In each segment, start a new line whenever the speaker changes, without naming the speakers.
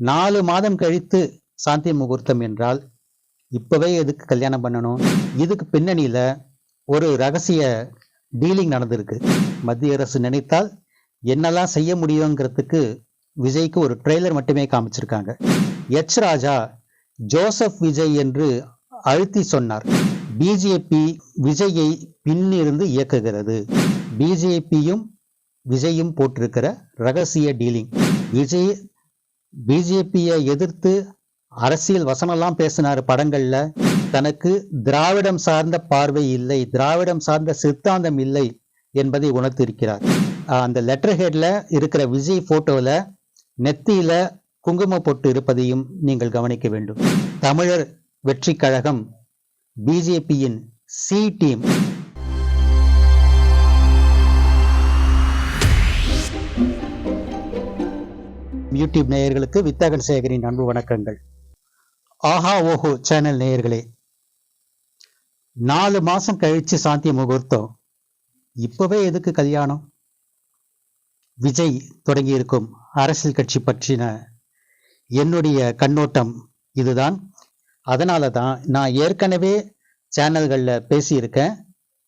நாலு மாதம் கழித்து சாந்தி முகூர்த்தம் என்றால் இப்போவே எதுக்கு கல்யாணம் பண்ணணும்? இதுக்கு பின்னணியில் ஒரு ரகசிய டீலிங் நடந்திருக்கு. மத்திய அரசு நினைத்தால் என்னெல்லாம் செய்ய முடியுங்கிறதுக்கு விஜய்க்கு ஒரு ட்ரெய்லர் மட்டுமே காமிச்சிருக்காங்க. எச் ராஜா ஜோசப் விஜய் என்று அழுத்தி சொன்னார். பிஜேபி விஜயை பின்னிருந்து இயக்குகிறது. பிஜேபியும் விஜயும் போட்டிருக்கிற ரகசிய டீலிங் விஜய் பிஜேபியை எதிர்த்து அரசியல் வசனம்லாம் பேசினார் படங்கள்ல. தனக்கு திராவிடம் சார்ந்த பார்வை இல்லை திராவிடம் சார்ந்த சித்தாந்தம் இல்லை என்பதை உணர்த்திருக்கிறார். அந்த லெட்டர் ஹெட்ல இருக்கிற விஜய் போட்டோல நெத்தியில குங்கும பொட்டு இருப்பதையும் நீங்கள் கவனிக்க வேண்டும். தமிழர் வெற்றி கழகம் பிஜேபியின் சி டீம் யூடியூப் நேயர்களுக்கு வித்தகன் சேகரின் அன்பு வணக்கங்கள். ஆஹா ஓஹோ சேனல் நேயர்களே. நாலு மாசம் கழிச்சு சாந்தி முகூர்த்தம். இப்பவே எதுக்கு கல்யாணம்? விஜய் தொடங்கி இருக்கும் அரசியல் கட்சி பற்றின என்னுடைய கண்ணோட்டம் இதுதான். அதனால தான் நான் ஏற்கனவே சேனல்களில் பேசியிருக்கேன்.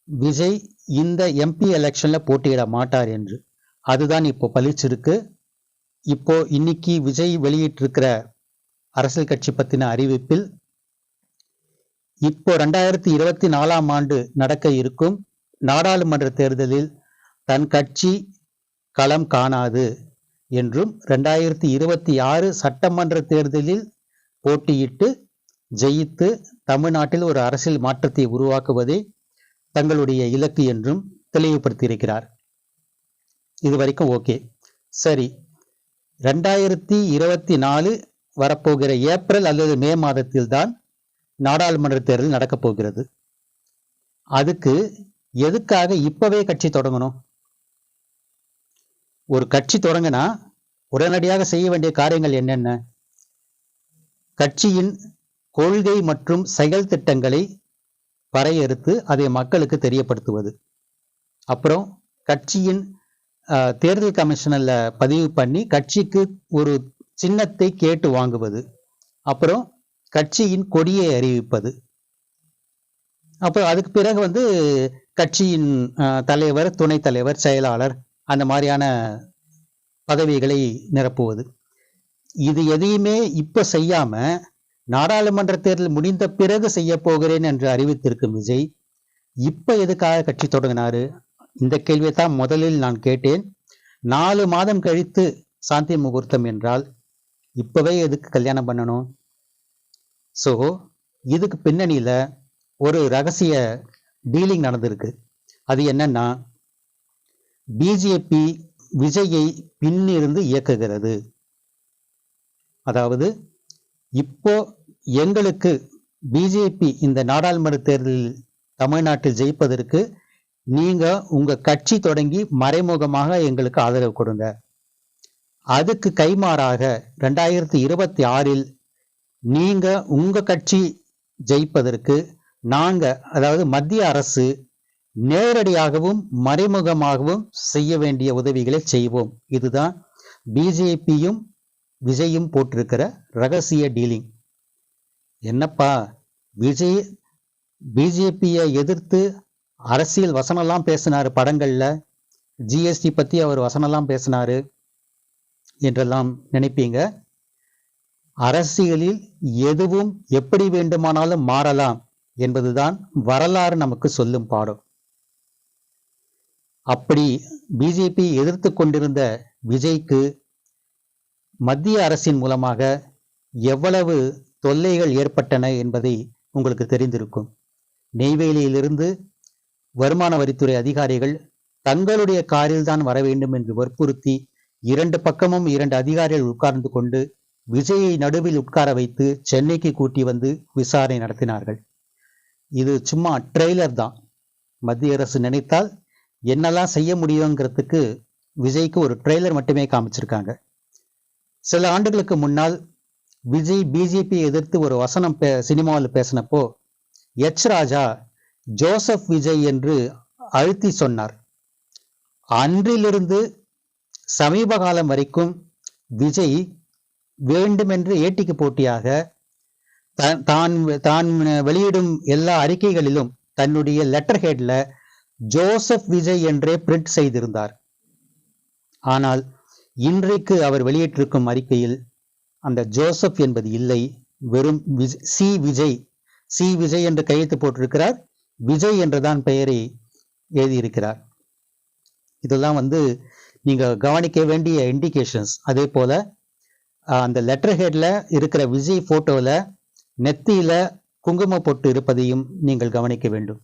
விஜய் இந்த எம்பி எலெக்ஷன்ல போட்டியிட மாட்டார் என்று. அதுதான் இப்போ பளிச்சிருக்கு. இப்போ இன்னைக்கு விஜய் வெளியிட்டிருக்கிற அரசியல் கட்சி பத்தின அறிவிப்பில் இப்போ ரெண்டாயிரத்தி இருபத்தி நாலாம் ஆண்டு நடக்க இருக்கும் நாடாளுமன்ற தேர்தலில் தன் கட்சி களம் காணாது என்றும் ரெண்டாயிரத்தி இருபத்தி ஆறு சட்டமன்ற தேர்தலில் போட்டியிட்டு ஜெயித்து தமிழ்நாட்டில் ஒரு அரசியல் மாற்றத்தை உருவாக்குவதே தங்களுடைய இலக்கு என்றும் தெளிவுபடுத்தியிருக்கிறார். இது வரைக்கும் ஓகே. சரி ரெண்டாயிரத்தி இருபத்தி நாலு வரப்போகிற ஏப்ரல் அல்லது மே மாதத்தில் தான் நாடாளுமன்ற தேர்தல் நடக்கப் போகிறது அதுக்கு எதுக்காக இப்பவே கட்சி தொடங்கணும்? ஒரு கட்சி தொடங்கினா உடனடியாக செய்ய வேண்டிய காரியங்கள் என்னென்ன? கட்சியின் கொள்கை மற்றும் செயல் திட்டங்களை வரையறுத்து அதை மக்களுக்கு தெரியப்படுத்துவது. அப்புறம் கட்சியின் தேர்தல் கமிஷனில் பதிவு பண்ணி கட்சிக்கு ஒரு சின்னத்தை கேட்டு வாங்குவது. அப்புறம் கட்சியின் கொடியை அறிவிப்பது. அப்புறம் அதுக்கு பிறகு வந்து கட்சியின் தலைவர் துணைத் தலைவர் செயலாளர் அந்த மாதிரியான பதவிகளை நிரப்புவது. இது எதையுமே இப்போ செய்யாம நாடாளுமன்ற தேர்தல் முடிந்த பிறகு செய்ய போகிறேன் என்று அறிவித்திருக்கும் விஜய் இப்போ எதுக்காக கட்சி தொடங்கினாரு? இந்த கேள்வியை தான் முதலில் நான் கேட்டேன். நாலு மாதம் கழித்து சாந்தி முகூர்த்தம் என்றால் இப்போவே எதுக்கு கல்யாணம் பண்ணணும்? ஸோ இதுக்கு பின்னணியில் ஒரு ரகசிய டீலிங் நடந்திருக்கு. அது என்னன்னா பிஜேபி விஜயை பின்னிருந்து இயக்குகிறது. அதாவது இப்போ எங்களுக்கு பிஜேபி இந்த நாடாளுமன்ற தேர்தலில் தமிழ்நாட்டில் ஜெயிப்பதற்கு நீங்க உங்க கட்சி தொடங்கி மறைமுகமாக எங்களுக்கு ஆதரவு கொடுங்க. அதுக்கு கைமாறாக ரெண்டாயிரத்தி இருபத்தி ஆறில் நீங்க உங்க கட்சி ஜெயிப்பதற்கு நாங்க அதாவது மத்திய அரசு நேரடியாகவும் மறைமுகமாகவும் செய்ய வேண்டிய உதவிகளை செய்வோம். இதுதான் பிஜேபியும் விஜயும் போட்டிருக்கிற ரகசிய டீலிங். என்னப்பா விஜய் பிஜேபியை எதிர்த்து அரசியல் வசனம்லாம் பேசினார் படங்கள்ல. ஜிஎஸ்டி பத்தி அவர் வசனம்லாம் பேசினாரு என்றெல்லாம் நினைப்பீங்க. அரசியலில் எதுவும் எப்படி வேண்டுமானாலும் மாறலாம் என்பதுதான் வரலாறு நமக்கு சொல்லும் பாடம். அப்படி பிஜேபி எதிர்த்து கொண்டிருந்த விஜய்க்கு மத்திய அரசின் மூலமாக எவ்வளவு தொல்லைகள் ஏற்பட்டன என்பதை உங்களுக்கு தெரிந்திருக்கும். நெய்வேலியிலிருந்து வருமான வரித்துறை அதிகாரிகள் தங்களுடைய காரில் தான் வர வேண்டும் என்று வற்புறுத்தி இரண்டு பக்கமும் இரண்டு அதிகாரிகள் உட்கார்ந்து கொண்டு விஜயை நடுவில் உட்கார வைத்து சென்னைக்கு கூட்டி வந்து விசாரணை நடத்தினார்கள். இது சும்மா ட்ரெய்லர் தான். மத்திய அரசு நினைத்தால் என்னெல்லாம் செய்ய முடியுங்கிறதுக்கு விஜய்க்கு ஒரு ட்ரெய்லர் மட்டுமே காமிச்சிருக்காங்க. சில ஆண்டுகளுக்கு முன்னால் விஜய் பிஜேபி எதிர்த்து ஒரு வசனம் பே சினிமாவில் பேசினப்போ எச் ராஜா ஜோசப் விஜய் என்று அழுத்தி சொன்னார். அன்றிலிருந்து சமீப காலம் வரைக்கும் விஜய் வேண்டுமென்று ஏட்டிக்கு போட்டியாக தான் தான் வெளியிடும் எல்லா அறிக்கைகளிலும் தன்னுடைய லெட்டர் ஹெட்ல ஜோசப் விஜய் என்றே பிரிண்ட் செய்திருந்தார். ஆனால் இன்றைக்கு அவர் வெளியிட்டிருக்கும் அறிக்கையில் அந்த ஜோசப் என்பது இல்லை. வெறும் சி விஜய் சி விஜய் என்று கையெழுத்து போட்டிருக்கிறார். விஜய் என்றுதான் பெயரை எழுதியிருக்கிறார். இதெல்லாம் வந்து நீங்க கவனிக்க வேண்டிய இண்டிகேஷன்ஸ் அதே போல அந்த லெட்டர் ஹெட்ல இருக்கிற விஜய் போட்டோல நெத்தியில குங்கும பொட்டு இருப்பதையும் நீங்கள் கவனிக்க வேண்டும்.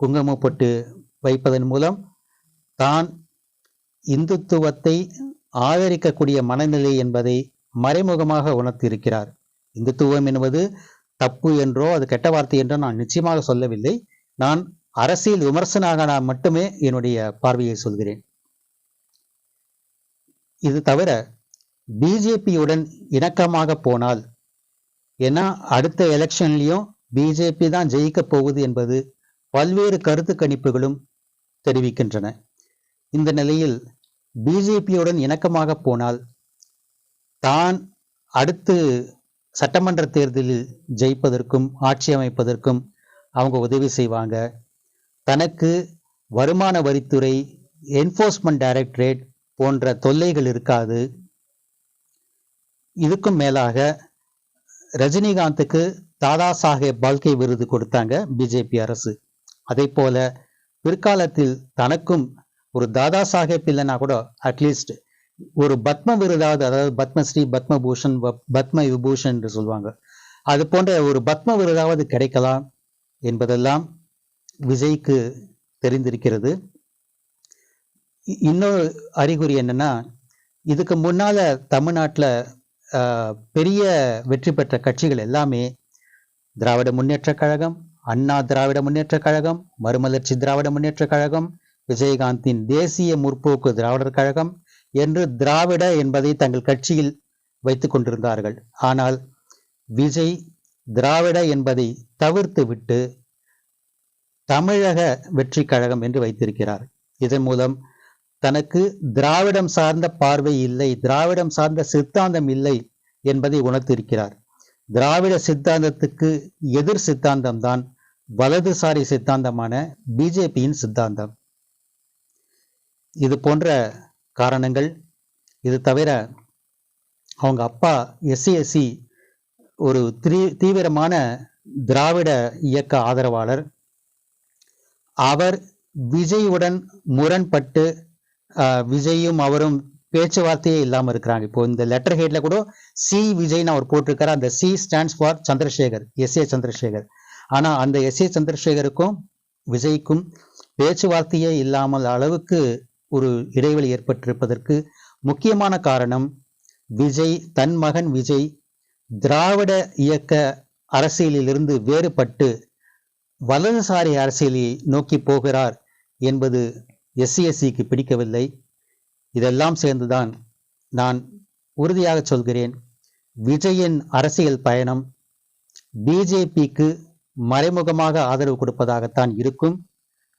குங்கும பொட்டு வைப்பதன் மூலம் தான் இந்துத்துவத்தை ஆதரிக்கக்கூடிய மனநிலை என்பதை மறைமுகமாக உணர்த்தியிருக்கிறார். இந்துத்துவம் என்பது தப்பு என்றோ அது கெட்ட வார்த்தை என்றோ நான் நிச்சயமாக சொல்லவில்லை. நான் அரசியல் விமர்சனாக நான் மட்டுமே என்னுடைய பார்வையை சொல்கிறேன். இது தவிர பிஜேபியுடன் இணக்கமாக போனால் ஏன்னா அடுத்த எலெக்ஷன்லையும் பிஜேபி தான் ஜெயிக்க போகுது என்பது பல்வேறு கருத்து கணிப்புகளும் தெரிவிக்கின்றன. இந்த நிலையில் பிஜேபியுடன் இணக்கமாக போனால் தான் அடுத்து சட்டமன்ற தேர்தலில் ஜெயிப்பதற்கும் ஆட்சி அமைப்பதற்கும் அவங்க உதவி செய்வாங்க. தனக்கு வருமான வரித்துறை என்ஃபோர்ஸ்மெண்ட் டைரக்டரேட் போன்ற தொல்லைகள் இருக்காது. இதுக்கும் மேலாக ரஜினிகாந்துக்கு தாதா சாஹேப் பால்கே விருது கொடுத்தாங்க பிஜேபி அரசு. அதே போல பிற்காலத்தில் தனக்கும் ஒரு தாதா சாஹேப் இல்லைன்னா கூட அட்லீஸ்ட் ஒரு பத்ம விருதாவது அதாவது பத்மஸ்ரீ பத்மபூஷன் பத்ம விபூஷன் என்று சொல்லுவாங்க. அது போன்ற ஒரு பத்ம விருதாவது கிடைக்கலாம் என்பதெல்லாம் விஜய்க்கு தெரிந்திருக்கிறது. இன்னொரு அறிகுறி என்னன்னா இதுக்கு முன்னால தமிழ்நாட்டில் பெரிய வெற்றி பெற்ற கட்சிகள் எல்லாமே திராவிட முன்னேற்றக் கழகம் அண்ணா திராவிட முன்னேற்றக் கழகம் மறுமலர்ச்சி திராவிட முன்னேற்றக் கழகம் விஜயகாந்தின் தேசிய முற்போக்கு திராவிடர் கழகம் என்று திராவிட என்பதை தங்கள் கட்சியில் வைத்துக் கொண்டிருந்தார்கள். ஆனால் விஜய் திராவிட என்பதை தவிர்த்து விட்டு தமிழக வெற்றி கழகம் என்று வைத்திருக்கிறார். இதன் மூலம் தனக்கு திராவிடம் சார்ந்த பார்வை இல்லை திராவிடம் சார்ந்த சித்தாந்தம் இல்லை என்பதை உணர்த்திருக்கிறார். திராவிட சித்தாந்தத்துக்கு எதிர் சித்தாந்தம் தான் வலதுசாரி சித்தாந்தமான பிஜேபியின் சித்தாந்தம். இது போன்ற காரணங்கள். இது தவிர அவங்க அப்பா எஸ்சிஎஸ்சி ஒரு திரி தீவிரமான திராவிட இயக்க ஆதரவாளர். அவர் விஜயுடன் முரண்பட்டு விஜயும் அவரும் பேச்சுவார்த்தையே இல்லாமல் இருக்கிறாங்க. இப்போ இந்த லெட்டர் ஹெட்ல கூட சி விஜய்னு அவர் போட்டிருக்காரு. அந்த C stands for Chandrasekhar S A Chandrasekhar. ஆனால் அந்த எஸ் ஏ சந்திரசேகருக்கும் விஜய்க்கும் பேச்சுவார்த்தையே இல்லாமல் அளவுக்கு ஒரு இடைவெளி ஏற்பட்டிருப்பதற்கு முக்கியமான காரணம் விஜய் தன் மகன் விஜய் திராவிட இயக்க அரசியலிலிருந்து வேறுபட்டு வலதுசாரி அரசியலை நோக்கி போகிறார் என்பது எஸ்சிஎஸ்சிக்கு பிடிக்கவில்லை. இதெல்லாம் சேர்ந்துதான் நான் உறுதியாக சொல்கிறேன். விஜயின் அரசியல் பயணம் பிஜேபிக்கு மறைமுகமாக ஆதரவு கொடுப்பதாகத்தான் இருக்கும்.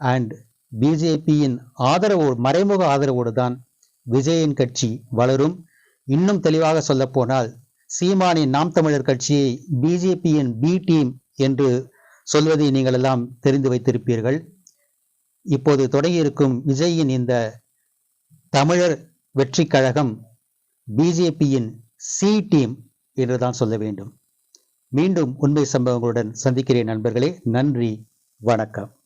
அண்ட் பிஜேபியின் ஆதரவு மறைமுக ஆதரவோடு தான் விஜயின் கட்சி வளரும். இன்னும் தெளிவாக சொல்லப்போனால் சீமானின் நாம் தமிழர் கட்சியை பிஜேபியின் பி டீம் என்று சொல்வதை நீங்கள் எல்லாம் தெரிந்து வைத்திருப்பீர்கள். இப்போது தொடங்கியிருக்கும் விஜயின் இந்த தமிழர் வெற்றி கழகம் பிஜேபியின் சி டீம் என்றுதான் சொல்ல வேண்டும். மீண்டும் உண்மை சம்பவங்களுடன் சந்திக்கிறேன் நண்பர்களே. நன்றி. வணக்கம்.